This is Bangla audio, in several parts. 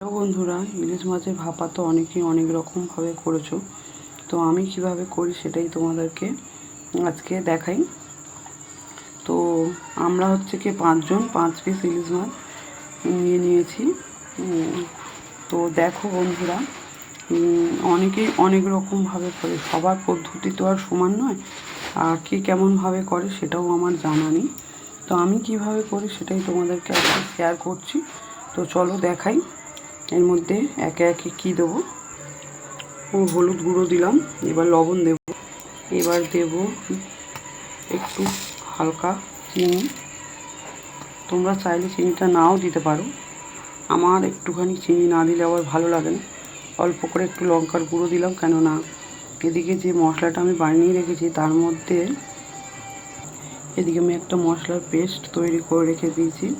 হ্যালো বন্ধুরা, ইলিশ মাছের ভাপা তো অনেকেই অনেক রকমভাবে করেছ। তো আমি কীভাবে করি সেটাই তোমাদেরকে আজকে দেখাই। তো আমরা হচ্ছে কি পাঁচজন, পাঁচ পিস ইলিশ মাছ নিয়ে নিয়েছি। তো দেখো বন্ধুরা অনেকেই অনেক রকমভাবে করে। সবার পদ্ধতি তো আর সমান নয়, আর কে কেমনভাবে করে সেটাও আমার জানা নেই। তো আমি কীভাবে করি সেটাই তোমাদেরকে আজকে শেয়ার করছি। তো চলো দেখাই। এর মধ্যে একে একে কী দেবো? ও হলুদ গুঁড়ো দিলাম, এবার লবণ দেব। এবার দেব একটু হালকা চিনি। তোমরা চাইলে চিনিটা নাও দিতে পারো। আমার একটুখানি চিনি না দিলে আবার ভালো লাগে না। অল্প করে একটু লঙ্কার গুঁড়ো দিলাম, কেননা এদিকে যে মশলাটা আমি বানিয়ে রেখেছি, তার মধ্যে এদিকে আমি একটা মশলার পেস্ট তৈরি করে রেখে দিয়েছি।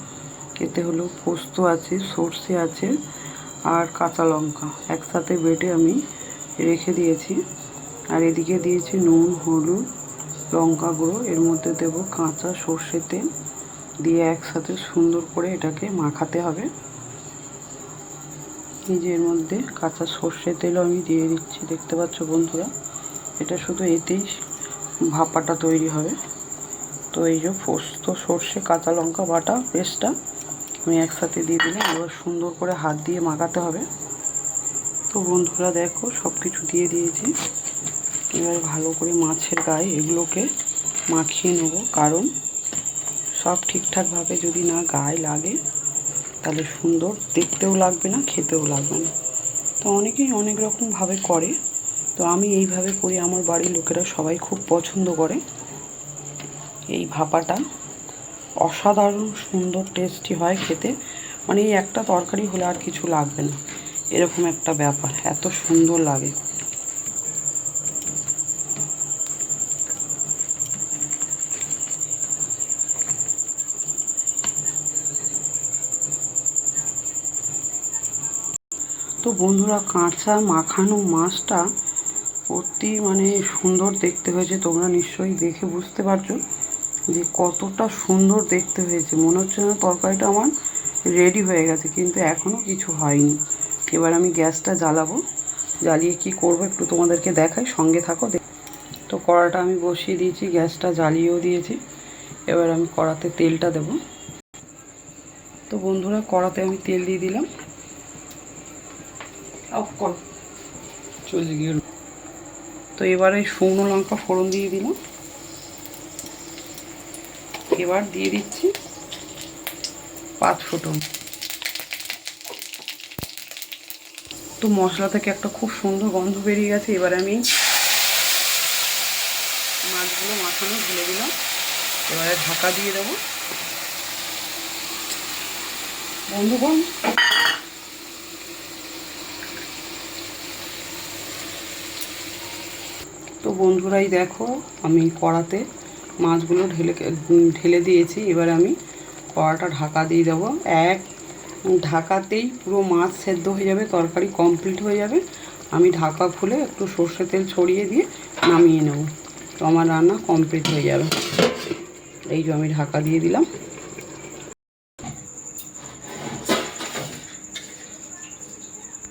এতে হলো পোস্ত আছে, সর্ষে আছে আর কাঁচা লঙ্কা একসাথে বেটে আমি রেখে দিয়েছি। আর এদিকে দিয়েছি নুন, হলুদ, লঙ্কা গুঁড়ো। এর মধ্যে দেব কাঁচা সর্ষে তেল। দিয়ে একসাথে সুন্দর করে এটাকে মাখাতে হবে। এই যে এর মধ্যে কাঁচা সর্ষে তেলও আমি দিয়ে দিচ্ছি। দেখতে পাচ্ছ বন্ধুরা, এটা শুধু এতেই ভাপাটা তৈরি হবে। তো এই যে পোস্ত, সর্ষে, কাঁচা লঙ্কা বাটা, পেস্টটা আমি একসাথে দিয়ে দিলাম। এবার সুন্দর করে হাত দিয়ে মাখাতে হবে। তো বন্ধুরা দেখো সব কিছু দিয়ে দিয়েছি। এবার ভালো করে মাছের গায়ে এগুলোকে মাখিয়ে নেব। কারণ সব ঠিকঠাকভাবে যদি না গায়ে লাগে, তাহলে সুন্দর দেখতেও লাগবে না, খেতেও লাগবে না। তো অনেকেই অনেক রকমভাবে করে। তো আমি এইভাবে করি। আমার বাড়ির লোকেরা সবাই খুব পছন্দ করে। এই ভাপাটা অসাধারণ সুন্দর টেস্টি হয় খেতে। মানে এই একটা তরকারি হলে আর কিছু লাগবে না। এরকম একটা ব্যাপার, এত সুন্দর লাগে। তো বন্ধুরা, কাঁচা মাখানো মাছটা অতি মানে সুন্দর দেখতে হয়েছে, তোমরা নিশ্চয়ই দেখে বুঝতে পারছ। যে কতটা সুন্দর দেখতে হয়েছে। মনে হচ্ছে না তরকারিটা আমার রেডি হয়ে গেছে, কিন্তু এখনও কিছু হয়নি। এবার আমি গ্যাসটা জ্বালাবো। জ্বালিয়ে কি করব একটু তোমাদেরকে দেখাই, সঙ্গে থাকো। তো কড়াটা আমি বসিয়ে দিয়েছি, গ্যাসটা জ্বালিয়েও দিয়েছি। এবার আমি কড়াতে তেলটা দেব। তো বন্ধুরা, কড়াতে আমি তেল দিয়ে দিলাম। অফ কর। চলে গিয়ে তো এবারে শুকনো লঙ্কা ফোড়ন দিয়ে দিলাম। এবার দিয়ে দিচ্ছি পাঁচ ফোটন তো মশলা থেকে একটা খুব সুন্দর গন্ধ বেরিয়ে গেছে, এবার আমি মাছগুলো মাখানো ঢেলে দিলাম এবারে ঢাকা দিয়ে দেবো। বন্ধুগণ, তো বন্ধুরাই দেখো আমি কড়াতে মাছগুলো ঢেলে ঢেলে দিয়েছি। এবার আমি কড়াটা ঢাকা দিয়ে দেবো। এক, ঢাকাতেই পুরো মাছ সেদ্ধ হয়ে যাবে, তরকারি কমপ্লিট হয়ে যাবে। আমি ঢাকা খুলে একটু সর্ষে তেল ছড়িয়ে দিয়ে নামিয়ে নেব। তো আমার রান্না কমপ্লিট হয়ে যাবে। এই যে আমি ঢাকা দিয়ে দিলাম।